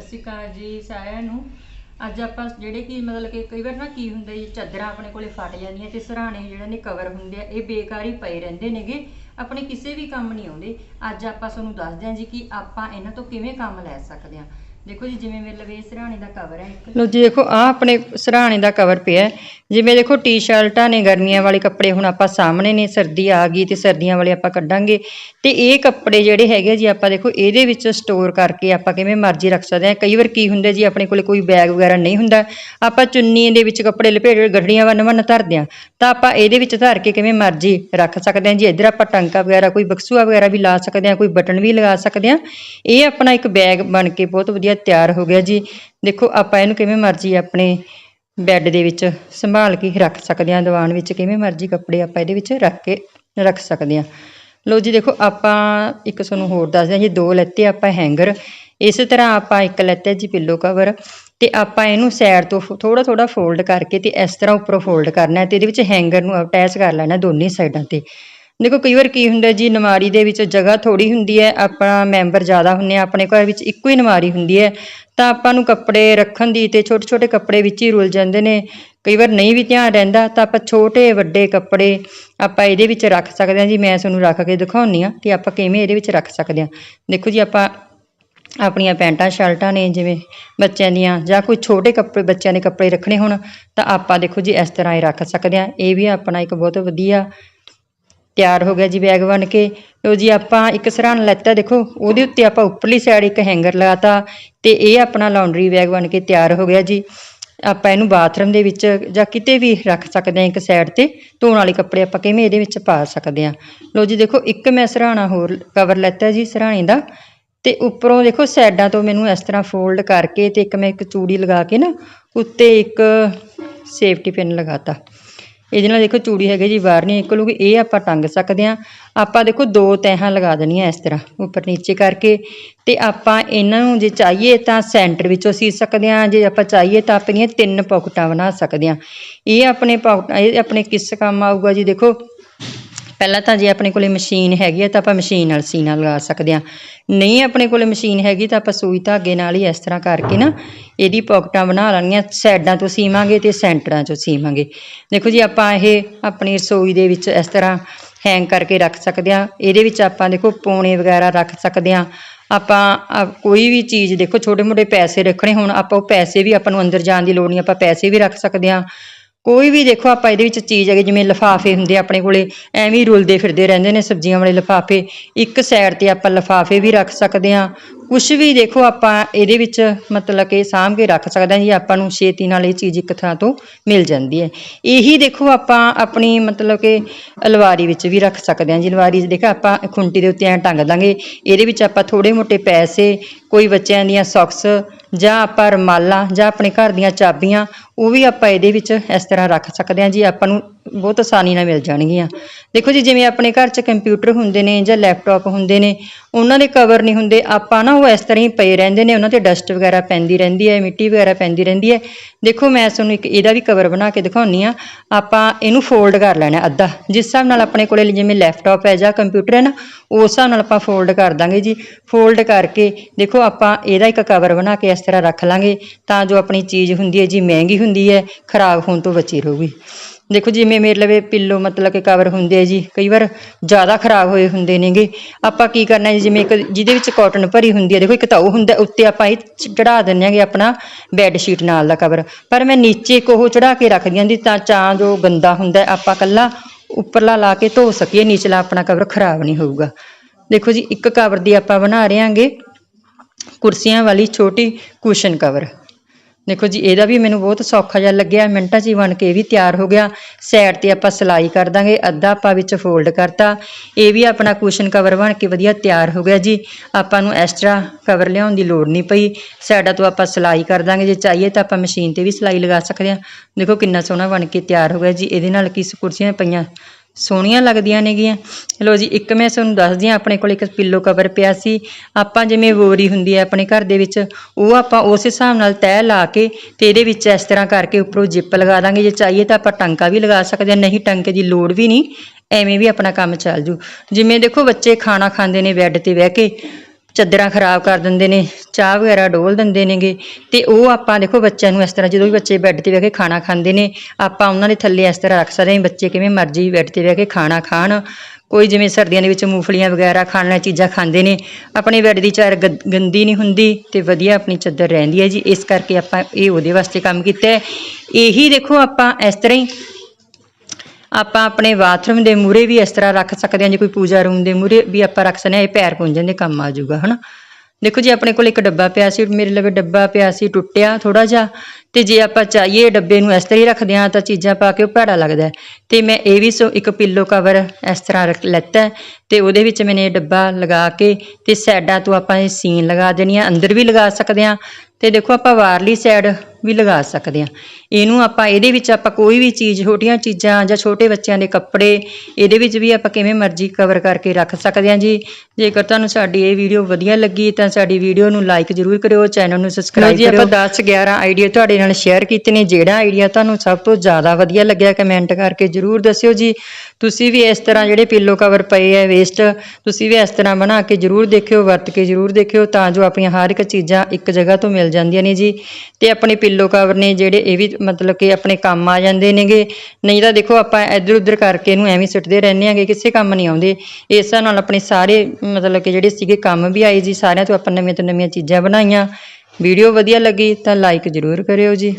ਸਤਿ ਸ਼੍ਰੀ ਅਕਾਲ ਜੀ ਸਾਰਿਆਂ ਨੂੰ। ਅੱਜ ਆਪਾਂ ਜਿਹੜੇ ਕਿ ਮਤਲਬ ਕਿ ਕਈ ਵਾਰ ਨਾ ਕੀ ਹੁੰਦਾ ਜੀ, ਚਾਦਰਾਂ ਆਪਣੇ ਕੋਲੇ ਫਟ ਜਾਂਦੀਆਂ ਤੇ ਸਰਾਣੇ ਜਿਹੜੇ ਨੇ ਕਵਰ ਹੁੰਦੇ ਆ, ਇਹ ਬੇਕਾਰ ਹੀ ਪਏ ਰਹਿੰਦੇ ਨੇਗੇ। ਆਪਣੇ ਕਿਸੇ ਵੀ ਕੰਮ ਨਹੀਂ ਆਉਂਦੇ। ਅੱਜ ਆਪਾਂ ਤੁਹਾਨੂੰ ਦੱਸਦੇ ਹਾਂ ਜੀ ਕਿ ਆਪਾਂ ਇਹਨਾਂ ਤੋਂ ਕਿਵੇਂ ਕੰਮ ਲੈ ਸਕਦੇ ਹਾਂ। ਦੇਖੋ ਜੀ, ਜਿਵੇਂ ਮੇਰੇ ਲਵੇ ਸਰਾਣੇ ਦਾ ਕਵਰ ਹੈ ਇੱਕ। ਲੋ ਜੀ, ਦੇਖੋ ਆ ਆਪਣੇ ਸਰਾਣੇ ਦਾ ਕਵਰ ਪਿਆ ਹੈ। ਜਿਵੇਂ ਦੇਖੋ ਟੀ-ਸ਼ਰਟਾਂ ਨੇ, ਗਰਮੀਆਂ ਵਾਲੇ ਕੱਪੜੇ ਹੁਣ ਆਪਾਂ ਸਾਹਮਣੇ ਨੇ, ਸਰਦੀ ਆ ਗਈ ਤੇ ਸਰਦੀਆਂ ਵਾਲੇ ਆਪਾਂ ਕੱਢਾਂਗੇ। ਤੇ ਇਹ ਕੱਪੜੇ ਜਿਹੜੇ ਹੈਗੇ ਜੀ, ਆਪਾਂ ਦੇਖੋ, ਇਹਦੇ ਵਿੱਚ ਸਟੋਰ ਕਰਕੇ ਆਪਾਂ ਕਿਵੇਂ ਮਰਜ਼ੀ ਰੱਖ ਸਕਦੇ ਹਾਂ। ਕਈ ਵਾਰ ਕੀ ਹੁੰਦਾ ਜੀ, ਆਪਣੇ ਕੋਲੇ ਕੋਈ ਬੈਗ ਵਗੈਰਾ ਨਹੀਂ ਹੁੰਦਾ। ਆਪਾਂ ਚੁੰਨੀ ਦੇ ਵਿੱਚ ਕੱਪੜੇ ਲਪੇਟ ਗੱਠੜੀਆਂ ਵੰਨ ਵੰਨ ਧਰਦੇ ਹਾਂ। ਤਾਂ ਆਪਾਂ ਇਹਦੇ ਵਿੱਚ ਧਰ ਕੇ ਕਿਵੇਂ ਮਰਜ਼ੀ ਰੱਖ ਸਕਦੇ ਹਾਂ ਜੀ। ਇੱਧਰ ਆਪਾਂ ਟੰਕਾ ਵਗੈਰਾ, ਕੋਈ ਬਕਸੂਆ ਵਗੈਰਾ ਵੀ ਲਾ ਸਕਦੇ ਹਾਂ, ਕੋਈ ਬਟਨ ਵੀ ਲਗਾ ਸਕਦੇ ਹਾਂ। ਇਹ ਆਪਣਾ ਇੱਕ ਬੈਗ ਬਣ ਕੇ ਬਹੁਤ ਵਧੀਆ ਤਿਆਰ ਹੋ ਗਿਆ ਜੀ। ਦੇਖੋ, ਆਪਾਂ ਇਹਨੂੰ ਕਿਵੇਂ ਮਰਜ਼ੀ ਆਪਣੇ ਬੈੱਡ ਦੇ ਵਿੱਚ ਸੰਭਾਲ ਕੇ ਰੱਖ ਸਕਦੇ ਹਾਂ, ਦੀਵਾਨ ਵਿੱਚ ਕਿਵੇਂ ਮਰਜ਼ੀ ਕੱਪੜੇ ਆਪਾਂ ਇਹਦੇ ਵਿੱਚ ਰੱਖ ਕੇ ਰੱਖ ਸਕਦੇ ਹਾਂ। ਲੋ ਜੀ, ਦੇਖੋ, ਆਪਾਂ ਇੱਕ ਤੁਹਾਨੂੰ ਹੋਰ ਦੱਸਦੇ ਹਾਂ ਜੀ, ਦੋ ਲੈਤੇ ਆਪਾਂ ਹੈਂਗਰ। ਇਸੇ ਤਰ੍ਹਾਂ ਆਪਾਂ ਇੱਕ ਲੈਤਾ ਜੀ ਪਿੱਲੋ ਕਵਰ ਤੇ ਆਪਾਂ ਇਹਨੂੰ ਸਾਈਡ ਤੋਂ ਥੋੜਾ ਥੋੜਾ ਫੋਲਡ ਕਰਕੇ ਤੇ ਇਸ ਤਰ੍ਹਾਂ ਉੱਪਰੋਂ ਫੋਲਡ ਕਰਨਾ ਹੈ ਤੇ ਇਹਦੇ ਵਿੱਚ ਹੈਂਗਰ ਨੂੰ ਅਟੈਚ ਕਰ ਲੈਣਾ ਦੋਨੇ ਸਾਈਡਾਂ ਤੇ। ਦੇਖੋ, ਕਈ ਵਾਰ ਕੀ ਹੁੰਦਾ, ਜੀ ਨਮਾਰੀ ਦੇ ਵਿੱਚ ਜਗ੍ਹਾ ਥੋੜੀ ਹੁੰਦੀ ਹੈ ਆਪਣਾ ਮੈਂਬਰ ਜ਼ਿਆਦਾ ਹੁੰਨੇ ਆ ਆਪਣੇ ਘਰ ਵਿੱਚ ਇੱਕੋ ਹੀ ਨਮਾਰੀ ਹੁੰਦੀ ਹੈ, ਤਾਂ ਆਪਾਂ ਨੂੰ ਕੱਪੜੇ ਰੱਖਣ ਦੀ ਤੇ ਛੋਟੇ ਛੋਟੇ ਕੱਪੜੇ ਵਿੱਚ ਹੀ ਰੁਲ ਜਾਂਦੇ ਨੇ। ਕਈ ਵਾਰ ਨਹੀਂ ਵੀ ਧਿਆਨ ਰਹਿੰਦਾ, ਤਾਂ ਆਪਾਂ ਛੋਟੇ, ਵੱਡੇ ਕੱਪੜੇ ਆਪਾਂ ਇਹਦੇ ਵਿੱਚ ਰੱਖ ਸਕਦੇ ਹਾਂ। ਜੀ, ਮੈਂ ਤੁਹਾਨੂੰ ਰੱਖ ਕੇ ਦਿਖਾਉਣੀ ਆ ਕਿ ਆਪਾਂ ਕਿਵੇਂ ਇਹਦੇ ਵਿੱਚ ਰੱਖ ਸਕਦੇ ਹਾਂ। ਦੇਖੋ ਜੀ, ਆਪਾਂ ਆਪਣੀਆਂ ਪੈਂਟਾਂ, ਸ਼ਰਟਾਂ ਨੇ, ਜਿਵੇਂ ਬੱਚਿਆਂ ਦੀਆਂ, ਜਾਂ ਕੋਈ ਛੋਟੇ ਕੱਪੜੇ, ਬੱਚਿਆਂ ਦੇ ਕੱਪੜੇ ਰੱਖਣੇ ਹੋਣ, ਤਾਂ ਆਪਾਂ ਦੇਖੋ ਜੀ, ਇਸ ਤਰ੍ਹਾਂ ਹੀ ਰੱਖ ਸਕਦੇ ਹਾਂ। ਇਹ ਵੀ ਆਪਣਾ ਇੱਕ ਬਹੁਤ ਵਧੀਆ ਤਿਆਰ ਹੋ ਗਿਆ ਜੀ ਬੈਗ ਬਣ ਕੇ। ਲੋ ਜੀ ਆਪਾਂ ਇੱਕ ਸਰਾਣ ਲੈਤਾ, ਦੇਖੋ, ਉਹਦੇ ਉੱਤੇ ਆਪਾਂ ਉੱਪਰਲੀ ਸਾਈਡ ਇੱਕ ਹੈਂਗਰ ਲਗਾਤਾ ਤੇ ਇਹ ਆਪਣਾ ਲਾਉਂਡਰੀ ਬੈਗ ਬਣ ਕੇ ਤਿਆਰ ਹੋ ਗਿਆ ਜੀ। ਆਪਾਂ ਇਹਨੂੰ ਬਾਥਰੂਮ ਦੇ ਵਿੱਚ ਜਾਂ ਕਿਤੇ ਵੀ ਰੱਖ ਸਕਦੇ ਹਾਂ ਇੱਕ ਸਾਈਡ ਤੇ, ਧੋਣ ਵਾਲੇ ਕੱਪੜੇ ਆਪਾਂ ਕਿਵੇਂ ਇਹਦੇ ਵਿੱਚ ਪਾ ਸਕਦੇ ਹਾਂ। ਲੋ ਜੀ, ਦੇਖੋ, ਇੱਕ ਮੈਂ ਸਰਾਣਾ ਹੋਰ ਕਵਰ ਲੈਤਾ ਜੀ ਸਰਾਣੇ ਦਾ ਤੇ ਉੱਪਰੋਂ ਦੇਖੋ ਸਾਈਡਾਂ ਤੋਂ ਮੈਨੂੰ ਇਸ ਤਰ੍ਹਾਂ ਫੋਲਡ ਕਰਕੇ ਤੇ ਇੱਕ ਮੈਂ ਇੱਕ ਚੂੜੀ ਲਗਾ ਕੇ ਨਾ ਉੱਤੇ ਇੱਕ ਸੇਫਟੀ ਪਿਨ ਲਗਾਤਾ। ਇਹਦੇ ਨਾਲ ਦੇਖੋ ਚੂੜੀ ਹੈਗੀ ਜੀ ਬਾਹਰ ਨਹੀਂ ਨਿਕਲੂਗੀ, ਇਹ ਆਪਾਂ ਟੰਗ ਸਕਦੇ ਹਾਂ। ਆਪਾਂ ਦੇਖੋ ਦੋ ਤਹਿਾਂ ਲਗਾ ਦੇਣੀਆਂ ਇਸ ਤਰ੍ਹਾਂ, ਉੱਪਰ ਨੀਚੇ ਕਰਕੇ। ਤੇ ਆਪਾਂ ਇਹਨਾਂ ਨੂੰ ਜੇ ਚਾਹੀਏ ਤਾਂ ਸੈਂਟਰ ਵਿੱਚੋਂ ਸੀ ਸਕਦੇ ਹਾਂ, ਜੇ ਆਪਾਂ ਚਾਹੀਏ ਤਾਂ ਆਪਣੀਆਂ ਤਿੰਨ ਪਾਕਟਾਂ ਬਣਾ ਸਕਦੇ ਹਾਂ। ਇਹ ਆਪਣੇ ਪਾਕਟ ਇਹ ਆਪਣੇ ਕਿਸ ਕੰਮ ਆਊਗਾ ਜੀ ਦੇਖੋ ਪਹਿਲਾਂ ਤਾਂ ਜੇ ਆਪਣੇ ਕੋਲੇ ਮਸ਼ੀਨ ਹੈਗੀ ਹੈ ਤਾਂ ਆਪਾਂ ਮਸ਼ੀਨ ਨਾਲ ਸੀਨਾ ਲਗਾ ਸਕਦੇ ਹਾਂ। ਨਹੀਂ ਆਪਣੇ ਕੋਲੇ ਮਸ਼ੀਨ ਹੈਗੀ ਤਾਂ ਆਪਾਂ ਸੂਈ ਧਾਗੇ ਨਾਲ ਹੀ ਇਸ ਤਰ੍ਹਾਂ ਕਰਕੇ ਨਾ ਇਹਦੀ ਪਾਕਟਾਂ ਬਣਾ ਲੈਣੀਆਂ ਸਾਈਡਾਂ ਤੋਂ ਸੀਵਾਂਗੇ ਤੇ ਸੈਂਟਰਾਂ 'ਚੋਂ ਸੀਵਾਂਗੇ। ਦੇਖੋ ਜੀ, ਆਪਾਂ ਇਹ ਆਪਣੀ ਰਸੋਈ ਦੇ ਵਿੱਚ ਇਸ ਤਰ੍ਹਾਂ ਹੈਂਗ ਕਰਕੇ ਰੱਖ ਸਕਦੇ ਹਾਂ। ਇਹਦੇ ਵਿੱਚ ਆਪਾਂ ਦੇਖੋ ਪੌਣੇ ਵਗੈਰਾ ਰੱਖ ਸਕਦੇ ਹਾਂ। ਆਪਾਂ ਕੋਈ ਵੀ ਚੀਜ਼ ਦੇਖੋ ਛੋਟੇ ਮੋਟੇ ਪੈਸੇ ਰੱਖਣੇ ਹੋਣ, ਆਪਾਂ ਉਹ ਪੈਸੇ ਵੀ ਆਪਾਂ ਨੂੰ ਅੰਦਰ ਜਾਣ ਦੀ ਲੋੜ ਨਹੀਂ। ਆਪਾਂ ਪੈਸੇ ਵੀ ਰੱਖ ਸਕਦੇ ਹਾਂ। ਕੋਈ ਵੀ ਦੇਖੋ ਆਪਾਂ ਇਹਦੇ ਵਿੱਚ ਚੀਜ਼ ਹੈਗੀ, ਜਿਵੇਂ ਲਿਫਾਫੇ ਹੁੰਦੇ ਆ ਆਪਣੇ ਕੋਲੇ, ਐਵੇਂ ਹੀ ਰੁਲਦੇ ਫਿਰਦੇ ਰਹਿੰਦੇ ਨੇ ਸਬਜ਼ੀਆਂ ਵਾਲੇ ਲਿਫਾਫੇ। ਇੱਕ ਸਾਈਡ ਤੇ ਆਪਾਂ ਲਿਫਾਫੇ ਵੀ ਰੱਖ ਸਕਦੇ ਹਾਂ ਕੁਝ ਵੀ ਦੇਖੋ ਆਪਾਂ ਇਹਦੇ ਵਿੱਚ ਮਤਲਬ ਕਿ ਸਾਂਭ ਕੇ ਰੱਖ ਸਕਦੇ ਹਾਂ ਜੀ ਆਪਾਂ ਨੂੰ ਛੇਤੀ ਨਾਲ ਇਹ ਚੀਜ਼ ਇੱਕ ਥਾਂ ਤੋਂ ਮਿਲ ਜਾਂਦੀ ਹੈ। ਇਹੀ ਦੇਖੋ ਆਪਾਂ ਆਪਣੀ ਮਤਲਬ ਕਿ ਅਲਵਾਰੀ ਵਿੱਚ ਵੀ ਰੱਖ ਸਕਦੇ ਹਾਂ ਜੀ। ਅਲਵਾਰੀ 'ਚ ਦੇਖੋ ਆਪਾਂ ਖੁੰਟੀ ਦੇ ਉੱਤੇ ਐਂ ਟੰਗ ਦਾਂਗੇ। ਇਹਦੇ ਵਿੱਚ ਆਪਾਂ ਥੋੜੇ ਮੋਟੇ ਪੈਸੇ, ਕੋਈ ਬੱਚਿਆਂ ਦੀਆਂ ਸੌਕਸ ਜਾਂ ਆਪਾਂ ਰਮਾਲਾਂ ਜਾਂ ਆਪਣੇ ਘਰ ਦੀਆਂ ਚਾਬੀਆਂ, ਉਹ ਵੀ ਆਪਾਂ ਇਹਦੇ ਵਿੱਚ ਇਸ ਤਰ੍ਹਾਂ ਰੱਖ ਸਕਦੇ ਹਾਂ ਜੀ। ਆਪਾਂ ਨੂੰ ਬਹੁਤ ਆਸਾਨੀ ਨਾਲ ਮਿਲ ਜਾਣਗੀਆਂ। ਦੇਖੋ ਜੀ, ਜਿਵੇਂ ਆਪਣੇ ਘਰ 'ਚ ਕੰਪਿਊਟਰ ਹੁੰਦੇ ਨੇ ਜਾਂ ਲੈਪਟਾਪ ਹੁੰਦੇ ਨੇ, ਉਹਨਾਂ ਦੇ ਕਵਰ ਨਹੀਂ ਹੁੰਦੇ। ਆਪਾਂ ਨਾ ਉਹ ਇਸ ਤਰ੍ਹਾਂ ਹੀ ਪਏ ਰਹਿੰਦੇ ਨੇ, ਉਹਨਾਂ ਤੇ ਡਸਟ ਵਗੈਰਾ ਪੈਂਦੀ ਰਹਿੰਦੀ ਹੈ, ਮਿੱਟੀ ਵਗੈਰਾ ਪੈਂਦੀ ਰਹਿੰਦੀ ਹੈ। ਦੇਖੋ, ਮੈਂ ਤੁਹਾਨੂੰ ਇੱਕ ਇਹਦਾ ਵੀ ਕਵਰ ਬਣਾ ਕੇ ਦਿਖਾਉਣੀ ਆ ਆਪਾਂ ਇਹਨੂੰ ਫੋਲਡ ਕਰ ਲੈਣਾ ਅੱਧਾ। ਜਿਸ ਹਿਸਾਬ ਨਾਲ ਆਪਣੇ ਕੋਲੇ ਜਿਵੇਂ ਲੈਪਟਾਪ ਹੈ ਜਾਂ ਕੰਪਿਊਟਰ ਹੈ ਨਾ, ਉਸ ਹਿਸਾਬ ਨਾਲ ਆਪਾਂ ਫੋਲਡ ਕਰ ਦਾਂਗੇ ਜੀ। ਫੋਲਡ ਕਰਕੇ ਦੇਖੋ, ਆਪਾਂ ਇਹਦਾ ਇੱਕ ਕਵਰ ਬਣਾ ਕੇ ਇਸ ਤਰ੍ਹਾਂ ਰੱਖ ਲਾਂਗੇ ਤਾਂ ਜੋ ਆਪਣੀ ਚੀਜ਼ ਹੁੰਦੀ ਹੈ ਜੀ, ਮਹਿੰਗੀ ਹੁੰਦੀ ਹੈ, ਖਰਾਬ ਹੋਣ ਤੋਂ ਬਚੀ ਰਹੂਗੀ। ਦੇਖੋ ਜਿਵੇਂ ਮੇਰੇ ਲਵੇ ਪਿੱਲੋ ਮਤਲਬ ਕਿ ਕਵਰ ਹੁੰਦੇ ਆ ਜੀ, ਕਈ ਵਾਰ ਜ਼ਿਆਦਾ ਖਰਾਬ ਹੋਏ ਹੁੰਦੇ ਨੇਗੇ। ਆਪਾਂ ਕੀ ਕਰਨਾ ਜੀ, ਜਿਵੇਂ ਇੱਕ ਜਿਹਦੇ ਵਿੱਚ ਕਾਟਨ ਭਰੀ ਹੁੰਦੀ ਹੈ ਦੇਖੋ ਇੱਕ ਤਾਂ ਉਹ ਹੁੰਦਾ, ਉੱਤੇ ਆਪਾਂ ਇਹ ਚੜਾ ਦਿੰਦੇ ਆਂਗੇ ਆਪਣਾ ਬੈੱਡ ਸ਼ੀਟ ਨਾਲ ਦਾ ਕਵਰ ਪਰ ਮੈਂ ਨੀਚੇ ਇੱਕ ਉਹ ਚੜਾ ਕੇ ਰੱਖਦੀ ਹਾਂ ਦੀ ਤਾਂ ਚਾਂ ਜੋ ਗੰਦਾ ਹੁੰਦਾ, ਆਪਾਂ ਕੱਲਾ ਉੱਪਰਲਾ ਲਾ ਕੇ ਧੋ ਸਕੀਏ, ਨੀਚਲਾ ਆਪਣਾ ਕਵਰ ਖਰਾਬ ਨਹੀਂ ਹੋਊਗਾ। ਦੇਖੋ ਜੀ, ਇੱਕ ਕਵਰ ਦੀ ਆਪਾਂ ਬਣਾ ਰਹੇ ਹਾਂਗੇ ਕੁਰਸੀਆਂ ਵਾਲੀ ਛੋਟੀ ਕੁਸ਼ਨ ਕਵਰ ਦੇਖੋ ਜੀ, ਇਹਦਾ ਵੀ ਮੈਨੂੰ ਬਹੁਤ ਸੌਖਾ ਜਿਹਾ ਲੱਗਿਆ, ਮਿੰਟਾਂ 'ਚ ਹੀ ਬਣ ਕੇ ਇਹ ਵੀ ਤਿਆਰ ਹੋ ਗਿਆ। ਸਾਈਡ ਤੇ ਆਪਾਂ ਸਿਲਾਈ ਕਰ ਦਾਂਗੇ, ਅੱਧਾ ਆਪਾਂ ਵਿੱਚ ਫੋਲਡ ਕਰਤਾ। ਇਹ ਵੀ ਆਪਣਾ ਕੁਸ਼ਨ ਕਵਰ ਬਣ ਕੇ ਵਧੀਆ ਤਿਆਰ ਹੋ ਗਿਆ ਜੀ। ਆਪਾਂ ਨੂੰ ਐਕਸਟਰਾ ਕਵਰ ਲਿਆਉਣ ਦੀ ਲੋੜ ਨਹੀਂ ਪਈ। ਸਾਈਡਾਂ ਤੋਂ ਆਪਾਂ ਸਿਲਾਈ ਕਰ ਦਾਂਗੇ, ਜੇ ਚਾਹੀਏ ਤਾਂ ਆਪਾਂ ਮਸ਼ੀਨ ਤੇ ਵੀ ਸਿਲਾਈ ਲਗਾ ਸਕਦੇ ਹਾਂ। ਦੇਖੋ ਕਿੰਨਾ ਸੋਹਣਾ ਬਣ ਕੇ ਤਿਆਰ ਹੋ ਗਿਆ ਜੀ। ਇਹਦੇ ਨਾਲ ਕਿਸ ਕੁਰਸੀਆਂ ਪਈਆਂ? ਸੋਹਣੀਆਂ ਲੱਗਦੀਆਂ ਨੇਗੀਆਂ। ਲੋ ਜੀ, ਇੱਕ ਮੈਂ ਤੁਹਾਨੂੰ ਦੱਸਦੀ ਹਾਂ, ਆਪਣੇ ਕੋਲ ਇੱਕ ਪਿੱਲੋ ਕਵਰ ਪਿਆ ਸੀ। ਆਪਾਂ ਜਿਵੇਂ ਬੋਰੀ ਹੁੰਦੀ ਹੈ ਆਪਣੇ ਘਰ ਦੇ ਵਿੱਚ, ਉਹ ਆਪਾਂ ਉਸ ਹਿਸਾਬ ਨਾਲ ਤੈਅ ਲਾ ਕੇ ਤੇ ਇਹਦੇ ਵਿੱਚ ਇਸ ਤਰ੍ਹਾਂ ਕਰਕੇ ਉੱਪਰੋਂ ਜਿੱਪ ਲਗਾ ਦਾਂਗੇ। ਜੇ ਚਾਹੀਏ ਤਾਂ ਆਪਾਂ ਟੰਕਾ ਵੀ ਲਗਾ ਸਕਦੇ ਹਾਂ, ਨਹੀਂ ਟੰਕੇ ਦੀ ਲੋੜ ਵੀ ਨਹੀਂ, ਐਵੇਂ ਵੀ ਆਪਣਾ ਕੰਮ ਚੱਲ ਜੂ। ਜਿਵੇਂ ਦੇਖੋ, ਬੱਚੇ ਖਾਣਾ ਖਾਂਦੇ ਨੇ ਬੈੱਡ ਤੇ ਬਹਿ ਕੇ ਚੱਦਰਾਂ ਖਰਾਬ ਕਰ ਦਿੰਦੇ ਨੇ, ਚਾਹ ਵਗੈਰਾ ਡੋਲ ਦਿੰਦੇ ਨੇਗੇ, ਤੇ ਉਹ ਆਪਾਂ ਦੇਖੋ ਬੱਚਿਆਂ ਨੂੰ ਇਸ ਤਰ੍ਹਾਂ ਜਦੋਂ ਵੀ ਬੱਚੇ ਬੈੱਡ ਤੇ ਬਹਿ ਕੇ ਖਾਣਾ ਖਾਂਦੇ ਨੇ, ਆਪਾਂ ਉਹਨਾਂ ਦੇ ਥੱਲੇ ਇਸ ਤਰ੍ਹਾਂ ਰੱਖ ਸਕਦੇ ਹਾਂ ਬੱਚੇ ਕਿਵੇਂ ਮਰਜ਼ੀ ਬੈੱਡ ਤੇ ਬਹਿ ਕੇ ਖਾਣਾ ਖਾਣ। ਕੋਈ ਜਿਵੇਂ ਸਰਦੀਆਂ ਦੇ ਵਿੱਚ ਮੂੰਗਫਲੀਆਂ ਵਗੈਰਾ ਖਾਣ ਵਾਲੀਆਂ ਚੀਜ਼ਾਂ ਖਾਂਦੇ ਨੇ, ਆਪਣੇ ਬੈੱਡ ਦੀ ਚਾਰ ਗ- ਗੰਦੀ ਨਹੀਂ ਹੁੰਦੀ ਤੇ ਵਧੀਆ ਆਪਣੀ ਚੱਦਰ ਰਹਿੰਦੀ ਹੈ ਜੀ, ਇਸ ਕਰਕੇ ਆਪਾਂ ਇਹ ਉਹਦੇ ਵਾਸਤੇ ਕੰਮ ਕੀਤਾ ਹੈ। ਇਹੀ ਦੇਖੋ ਆਪਾਂ ਇਸ ਤਰ੍ਹਾਂ ਹੀ ਆਪਾਂ ਆਪਣੇ ਬਾਥਰੂਮ ਦੇ ਮੂਰੇ ਵੀ ਇਸ ਤਰ੍ਹਾਂ ਰੱਖ ਸਕਦੇ ਹਾਂ, ਜੇ ਕੋਈ ਪੂਜਾ ਰੂਮ ਦੇ ਮੂਰੇ ਵੀ ਆਪਾਂ ਰੱਖ ਸਕਦੇ ਹਾਂ, ਇਹ ਪੈਰ ਪੁੰਝਣ ਦੇ ਕੰਮ ਆ ਜਾਊਗਾ, ਹਨਾ ਦੇਖੋ ਜੀ, ਆਪਣੇ ਕੋਲ ਇੱਕ ਡੱਬਾ ਪਿਆ ਸੀ, ਮੇਰੇ ਲਵੇ ਡੱਬਾ ਪਿਆ ਸੀ, ਟੁੱਟਿਆ ਥੋੜਾ ਜਿਹਾ, ਤੇ ਜੇ ਆਪਾਂ ਚਾਹੀਏ ਡੱਬੇ ਨੂੰ ਇਸ ਤਰ੍ਹਾਂ ਹੀ ਰੱਖਦੇ ਹਾਂ, ਤਾਂ ਚੀਜ਼ਾਂ ਪਾ ਕੇ ਉਹ ਭੈੜਾ ਲੱਗਦਾ ਹੈ। ਤੇ ਮੈਂ ਇਹ ਵੀ ਸੋ, ਇੱਕ ਪਿੱਲੋ ਕਵਰ ਇਸ ਤਰ੍ਹਾਂ ਰੱਖ ਲੈਤਾ ਹੈ, ਤੇ ਉਹਦੇ ਵਿੱਚ ਮੈਨੇ ਇਹ ਡੱਬਾ ਲਗਾ ਕੇ, ਤੇ ਸਾਈਡਾਂ ਤੋਂ ਆਪਾਂ ਇਹ ਸੀਨ ਲਗਾ ਦੇਣੀ ਆ, ਅੰਦਰ ਵੀ ਲਗਾ ਸਕਦੇ ਹਾਂ ਤੇ ਦੇਖੋ ਆਪਾਂ ਬਾਹਰਲੀ ਸਾਈਡ ਵੀ ਲਗਾ ਸਕਦੇ ਹਾਂ। ਇਹਨੂੰ ਆਪਾਂ ਇਹਦੇ ਵਿੱਚ ਆਪਾਂ ਕੋਈ ਵੀ ਚੀਜ਼ ਛੋਟੀਆਂ ਚੀਜ਼ਾਂ ਜਾਂ ਛੋਟੇ ਬੱਚਿਆਂ ਦੇ ਕੱਪੜੇ ਇਹਦੇ ਵਿੱਚ ਵੀ ਆਪਾਂ ਕਿਵੇਂ ਮਰਜ਼ੀ ਕਵਰ ਕਰਕੇ ਰੱਖ ਸਕਦੇ ਹਾਂ ਜੀ। ਜੇਕਰ ਤੁਹਾਨੂੰ ਸਾਡੀ ਇਹ ਵੀਡੀਓ ਵਧੀਆ ਲੱਗੀ ਤਾਂ ਸਾਡੀ ਵੀਡੀਓ ਨੂੰ ਲਾਈਕ ਜ਼ਰੂਰ ਕਰਿਓ ਚੈਨਲ ਨੂੰ ਸਬਸਕ੍ਰਾਈਬ ਜੀ ਕਰਿਓ। ਆਪਾਂ 10 11 ਆਈਡੀਆ ਤੁਹਾਡੇ ਨਾਲ ਸ਼ੇਅਰ ਕੀਤੇ ਨੇ। ਜਿਹੜਾ ਆਈਡੀਆ ਤੁਹਾਨੂੰ ਸਭ ਤੋਂ ਜ਼ਿਆਦਾ ਵਧੀਆ ਲੱਗਿਆ ਕਮੈਂਟ ਕਰਕੇ ਜ਼ਰੂਰ ਦੱਸਿਓ ਜੀ। ਤੁਸੀਂ ਵੀ ਇਸ ਤਰ੍ਹਾਂ ਜਿਹੜੇ ਪਿੱਲੋ ਕਵਰ ਪਏ ਹੈ ਵੇਸਟ ਤੁਸੀਂ ਵੀ ਇਸ ਤਰ੍ਹਾਂ ਬਣਾ ਕੇ ਜ਼ਰੂਰ ਦੇਖਿਓ ਵਰਤ ਕੇ ਜ਼ਰੂਰ ਦੇਖਿਓ ਤਾਂ ਜੋ ਆਪਣੀਆਂ ਹਰ ਇੱਕ ਚੀਜ਼ਾਂ ਇੱਕ ਜਗ੍ਹਾ ਤੋਂ ਮਿਲ ਜਾਂਦੀਆਂ ਨੇ ਜੀ। ਤੇ ਆਪਣੇ ਪਿੱਲੋ ਕਵਰ ਨੇ ਜਿਹੜੇ ਇਹ ਵੀ ਮਤਲਬ ਕਿ ਆਪਣੇ ਕੰਮ ਆ ਜਾਂਦੇ ਨੇਗੇ। ਨਹੀਂ ਤਾਂ ਦੇਖੋ ਆਪਾਂ ਇੱਧਰ ਉੱਧਰ ਕਰਕੇ ਇਹਨੂੰ ਐਵੇਂ ਸੁੱਟਦੇ ਰਹਿੰਦੇ ਆਂਗੇ ਕਿਸੇ ਕੰਮ ਨਹੀਂ ਆਉਂਦੇ। ਇਸ ਨਾਲ ਆਪਣੇ ਸਾਰੇ ਮਤਲਬ ਕਿ ਜਿਹੜੇ ਸੀਗੇ ਕੰਮ ਵੀ ਆਏ ਜੀ, ਸਾਰਿਆਂ ਤੋਂ ਆਪਾਂ ਨਵੀਆਂ ਤੋਂ ਨਵੀਆਂ ਚੀਜ਼ਾਂ ਬਣਾਈਆਂ। ਵੀਡੀਓ ਵਧੀਆ ਲੱਗੀ ਤਾਂ ਲਾਈਕ ਜ਼ਰੂਰ ਕਰਿਓ ਜੀ।